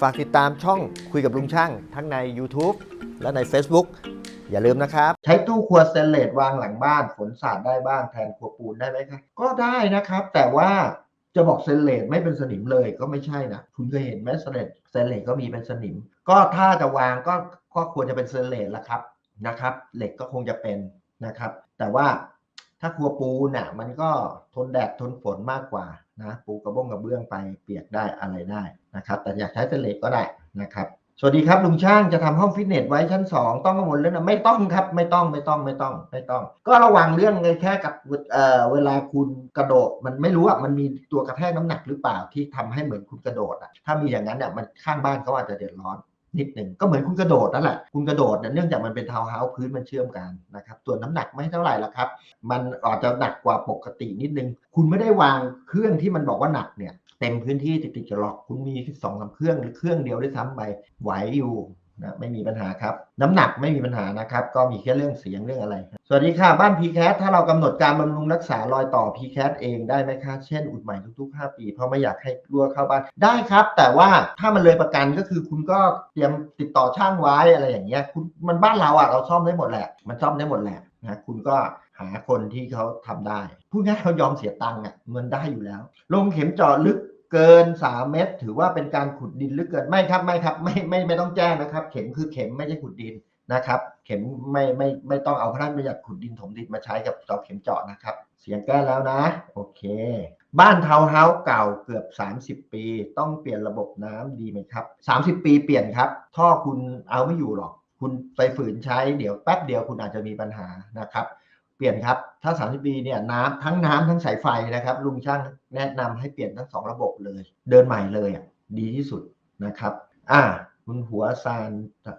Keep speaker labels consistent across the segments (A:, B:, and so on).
A: ฝากติดตามช่องคุยกับลุงช่าง ทั้งใน YouTube และใน Facebook อย่าลืมนะครับ ใช้ตู้ครัวสเตนเลสวางหลังบ้านฝนสาดได้บ้างแทนครัวปูนได้ไหมครับ ก็ได้นะครับ แต่ว่าจะบอกสเตนเลสไม่เป็นสนิมเลยก็ไม่ใช่นะ คุณเคยเห็นไหมสเตนเลสสเตนเลสก็มีเป็นสนิม ก็ถ้าจะวางก็ก็ควรจะเป็นสเตนเลสละครับนะครับ เหล็กก็คงจะเป็นนะครับ แต่ว่าถ้าครัวปูนน่ะมันก็ทนแดดทนฝนมากกว่า นะปูกระบ้งกระเบื้องไปเปียกได้อะไรได้นะครับ แต่อยากใช้เตนเลสก็ได้นะครับสวัสดีครับลุงช่างจะทำห้องฟิตเนสไว้ชั้น 2 ต้องกังวลเรื่องนะไม่ต้องครับ ไม่ต้องไม่ต้องไม่ต้องไม่ต้อง ก็ระวังเรื่องแค่กับเอ่อเวลาคุณกระโดด มันไม่รู้อะมันมีตัวกระแทกน้ำหนักหรือเปล่าที่ทำให้เหมือนคุณกระโดดอะถ้ามีอย่างนั้นเนี่ยมันข้างบ้านเขาอาจจะเดือดร้อน นิดหนึ่งก็เหมือนคุณกระโดดนั่นแหละคุณกระโดดเนี่ยเนื่องจากมันเป็นทาวน์เฮาส์พื้นมันเชื่อมกันนะครับส่วนน้ำหนักไม่เท่าไหร่ละครับ มันอาจจะหนักกว่าปกตินิดนึง คุณไม่ได้วางเครื่องที่มันบอกว่าหนักเนี่ยเต็มพื้นที่ติดๆจะหลอกคุณมีสองสาเครื่องหรือเครื่องเดียวด้วยซ้ำไปไหวอยู่ นะไม่มีปัญหาครับ น้ำหนักไม่มีปัญหานะครับ ก็มีแค่เรื่องเสียงเรื่องอะไร สวัสดีค่ะ บ้าน p c a t ถ้าเรากำหนดการบำรุงรักษารอยต่อ p c a t เองได้ไหมคะ เช่น อุดใหม่ทุกๆ 5 ปี เพราะไม่อยากให้รั่วเข้าบ้าน ได้ครับ แต่ว่าถ้ามันเลยประกันก็คือคุณก็เตรียมติดต่อช่างไว้อะไรอย่างเงี้ยคุณมันบ้านเราอะเราซ่อมได้หมดแหละ มันซ่อมได้หมดแหละนะคุณก็หาคนที่เขาทำได้พูดง่ายเขายอมเสียตังค์อะเงินได้อยู่แล้ว ลงเข็มเจาะลึก เกิน 3 เมตร ถือว่าเป็นการขุดดินลึกเกินไม่ครับไม่ครับไม่ไม่ไม่ต้องแจ้งนะครับ เข็มคือเข็มไม่ใช่ขุดดินนะครับ เข็มไม่ไม่ไม่ต้องเอาพระราชบัญญัติขุดดินถมดินมาใช้กับเจาะเข็มเจาะนะครับ เสียงแก้แล้วนะ โอเค บ้านทาวน์เฮาส์เก่าเกือบ 30 ปี ต้องเปลี่ยนระบบน้ำดีไหมครับ 30 ปีเปลี่ยนครับ ท่อคุณเอาไม่อยู่หรอก คุณไปฝืนใช้เดี๋ยวแป๊บเดียวคุณอาจจะมีปัญหานะครับ เปลี่ยนครับ ถ้า 30ปีเนี่ยน้ำทั้งน้ำทั้งสายไฟนะครับ ลุงช่างแนะนำให้เปลี่ยนทั้งสองระบบเลย เดินใหม่เลยอะดีที่สุดนะครับ อ่า คุณหัวซาน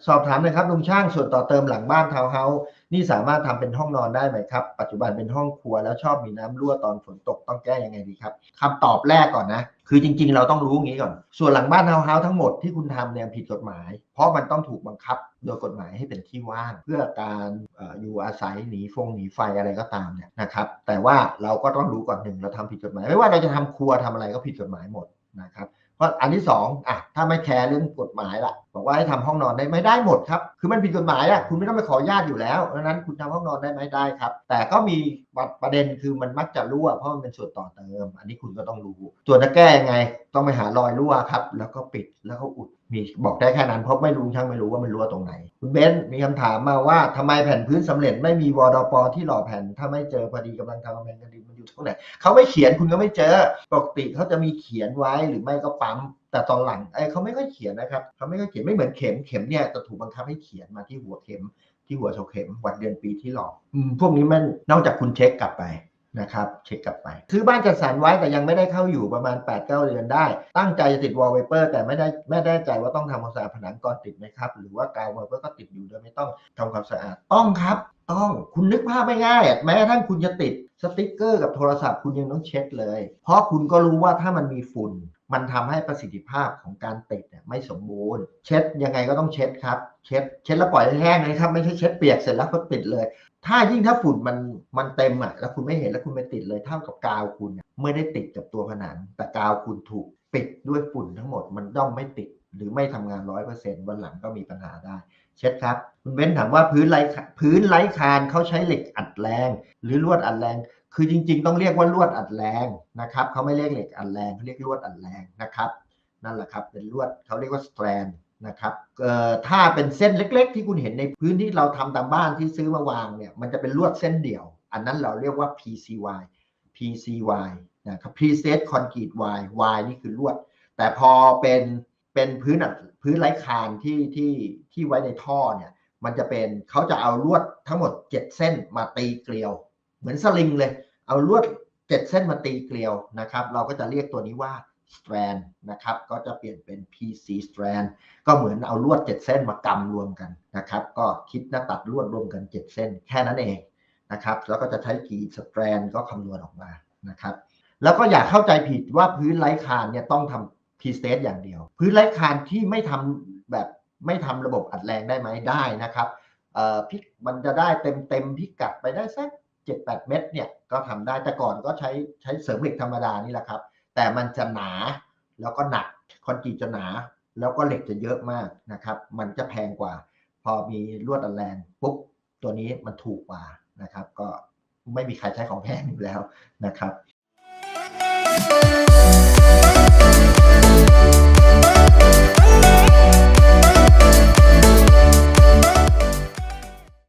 A: สอบถามเลยครับลุงช่างส่วนต่อเติมหลังบ้านทาวน์เฮาส์นี่สามารถทำเป็นห้องนอนได้ไหมครับ ปัจจุบันเป็นห้องครัวแล้วชอบมีน้ำรั่วตอนฝนตกต้องแก้ยังไงดีครับคำตอบแรกก่อนนะ คือจริง ๆ เราต้องรู้อย่างนี้ก่อน ส่วนหลังบ้านทาวน์เฮาส์ทั้งหมดที่คุณทำเนี่ยผิดกฎหมาย เพราะมันต้องถูกบังคับโดยกฎหมายให้เป็นที่ว่าง เพื่อการออยู่อาศัยหนีฟงหนีไฟอะไรก็ตามเนี่ยนะครับแต่ว่าเราก็ต้องรู้ก่อนหนึ่งเราทำผิดกฎหมาย ไม่ว่าเราจะทำครัวทำอะไรก็ผิดกฎหมายหมดนะครับเพราะอันที่สองอะ ถ้าไม่แคร์เรื่องกฎหมายละบอกว่าให้ทำห้องนอนได้ไหมได้หมดครับ คือมันผิดกฎหมายอะคุณไม่ต้องไปขออนุญาตอยู่แล้วดังนั้นคุณทำห้องนอนได้ไหมได้ครับ แต่ก็มีประเด็นคือมันมักจะรั่วเพราะมันเป็นส่วนต่อเติม อันนี้คุณก็ต้องรู้ส่วนจะแก้ยังไงต้องไปหารอยรั่วครับ แล้วก็ปิดแล้วก็อุดมีบอกได้แค่นั้นเพราะไม่รู้ช่างไม่รู้ว่ามันรั่วตรงไหน คุณเบนซ์มีคำถามมาว่าทำไมแผ่นพื้นสำเร็จไม่มีวอดปที่หล่อแผ่น ถ้าไม่เจอพอดีกำลังทำกำแพงกันดินมันอยู่ตรงไหนเขาไม่เขียนคุณก็ไม่เจอปกติเขาจะมีเขียนไว้หรือไม่ก็ปั๊ม แต่ตอนหลังไอ้เขาไม่ค่อยเขียนนะครับเขาไม่ค่อยเขียนไม่เหมือนเข็มเข็มเนี่ยจะถูกบังคับให้เขียนมาที่หัวเข็มที่หัวเสาเข็มวันเดือนปีที่หลอกพวกนี้มันนอกจากคุณเช็คกลับไปนะครับเช็คกลับไปซื้อบ้านจัดสรรไว้แต่ยังไม่ได้เข้าอยู่ประมาณ 8-9 เดือนได้ ตั้งใจจะติดวอลเปเปอร์แต่ไม่ได้ไม่ได้ใจว่าต้องทำความสะอาดผนังก่อนติดไหมครับ หรือว่ากาววอลเปเปอร์ก็ติดอยู่โดยไม่ต้องทำความสะอาดต้องครับ ต้องคุณนึกภาพไม่ง่ายแม้กระทั่งคุณจะติดสติกเกอร์กับโทรศัพท์คุณยังต้องเช็ดเลย เพราะคุณก็รู้ว่าถ้ามันมีฝุ่น มันทำให้ประสิทธิภาพของการติดเนี่ยไม่สมบูรณ์ เช็ดยังไงก็ต้องเช็ดครับ เช็ดเช็ดแล้วปล่อยให้แห้งเลยครับ ไม่ใช่เช็ดเปียกเสร็จแล้วก็ติดเลย ถ้ายิ่งถ้าฝุ่นมันมันเต็มอะแล้วคุณไม่เห็นแล้วคุณไปติดเลยเท่ากับกาวคุณเนี่ยไม่ได้ติดกับตัวผนัง แต่กาวคุณถูกปิดด้วยฝุ่นทั้งหมดมันย่อมไม่ติด หรือไม่ทำงานร้อยเปอร์เซ็นต์วันหลังก็มีปัญหาได้ เช็ดครับ คุณเบ้นถามว่าพื้นไร้พื้นไร้คานเขาใช้เหล็กอัดแรง หรือลวดอัดแรง คือจริงๆ ต้องเรียกว่าลวดอัดแรงนะครับเขาไม่เรียกเหล็กอัดแรงเขาเรียกลวดอัดแรงนะครับ นั่นแหละครับเป็นลวดเขาเรียกว่าสแตรนนะครับเอ่อถ้าเป็นเส้นเล็ก ๆ ที่คุณเห็นในพื้นที่เราทำตามบ้านที่ซื้อมาวางเนี่ยมันจะเป็นลวดเส้นเดี่ยว อันนั้นเราเรียกว่า PCY PCY นะครับ Preset Concrete Y Y นี่คือลวด แต่พอเป็นเป็นพื้นพื้นไร้คานที่ที่ที่ไว้ในท่อเนี่ยมันจะเป็นเขาจะเอาลวดทั้งหมด 7 เส้นมาตีเกลียว เหมือนสลิงเลย เอาลวด7เส้นมาตีเกลียวนะครับ เราก็จะเรียกตัวนี้ว่า strand นะครับ ก็จะเปลี่ยนเป็น PC strand ก็เหมือนเอาลวด7เส้นมากำรวมกันนะครับ ก็คิดหน้าตัดลวดรวมกัน7เส้นแค่นั้นเองนะครับ แล้วก็จะใช้กี่ strand ก็คำนวณออกมานะครับ แล้วก็อย่าเข้าใจผิดว่าพื้นไร้คานเนี่ยต้องทำ p s t a t e อย่างเดียว พื้นไร้คานที่ไม่ทำแบบไม่ทำระบบอัดแรงได้ไหมได้นะครับเอ่อพิกมันจะได้เต็มเต็มพิกัดไปได้สัก จ็ดแปดเม็ดเนี่ยก็ทำได้แต่ก่อนก็ใช้ใช้เสริมเหล็กธรรมดานี่แหละครับ แต่มันจะหนาแล้วก็หนักคอนกรีตจะหนา แล้วก็เหล็กจะเยอะมากนะครับ มันจะแพงกว่า พอมีลวดอันแรงปุ๊บตัวนี้มันถูกกว่านะครับ ก็ไม่มีใครใช้ของแพงอยู่แล้วนะครับ